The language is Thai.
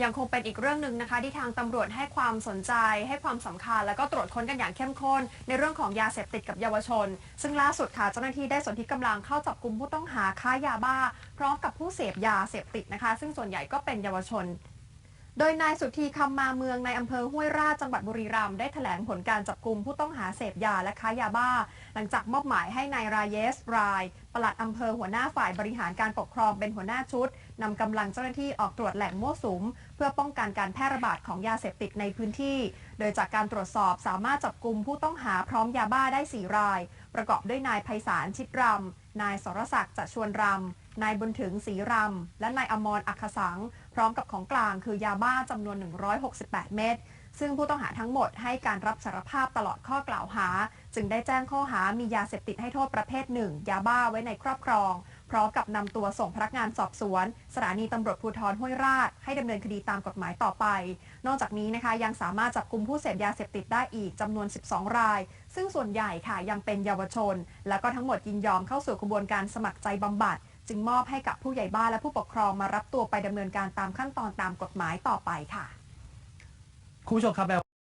ยังคงเป็นอีกเรื่องหนึ่งนะคะ ที่ทางตำรวจให้ความสนใจ ให้ความสำคัญ แล้วก็ตรวจค้นกันอย่างเข้มข้น ในเรื่องของยาเสพติดกับเยาวชน ซึ่งล่าสุดค่ะเจ้าหน้าที่ได้สนที่กำลังเข้าจับกลุ่มผู้ต้องหาค้ายาบ้า พร้อมกับผู้เสพยาเสพติดนะคะ ซึ่งส่วนใหญ่ก็เป็นเยาวชน โดยนายสุธีคำมาเมืองในอำเภอห้วยราชจังหวัดบุรีรัมย์ได้แถลงผลการจับกลุ่มผู้ต้องหาเสพยาและค้ายาบ้า หลังจากมอบหมายให้นายรายเยสรายปลัดอำเภอหัวหน้าฝ่ายบริหารการปกครองเป็นหัวหน้าชุดนำกำลังเจ้าหน้าที่ออกตรวจแหล่งมั่วสุม เพื่อป้องกันการแพร่ระบาดของยาเสพติดในพื้นที่ โดยจากการตรวจสอบสามารถจับกลุ่มผู้ต้องหาพร้อมยาบ้าได้ 4 ราย ประกอบด้วยนายไพศาลชิดรำนายสรศักดิ์จะชวนรำนายบุญถึงศรีรำและนายอมรอัคสัง พร้อมกับของกลางคือยาบ้าจำนวน 168 เม็ด ซึ่งผู้ต้องหาทั้งหมดให้การรับสารภาพตลอดข้อกล่าวหา จึงได้แจ้งข้อหามียาเสพติดให้โทษประเภทหนึ่งยาบ้าไว้ในครอบครอง พร้อมกับนำตัวส่งพนักงานสอบสวน สถานีตำรวจภูธรห้วยราช ให้ดำเนินคดีตามกฎหมายต่อไป นอกจากนี้นะคะยังสามารถจับกลุ่มผู้เสพยาเสพติดได้อีกจำนวน 12 ราย ซึ่งส่วนใหญ่ค่ะยังเป็นเยาวชน แล้วก็ทั้งหมดยินยอมเข้าสู่กระบวนการสมัครใจบำบัดจึงมอบให้กับผู้ใหญ่บ้านและผู้ปกครองมารับตัวไปดำเนินการตามขั้นตอนตามกฎหมายต่อไปค่ะ คุณผู้ชมครับแม้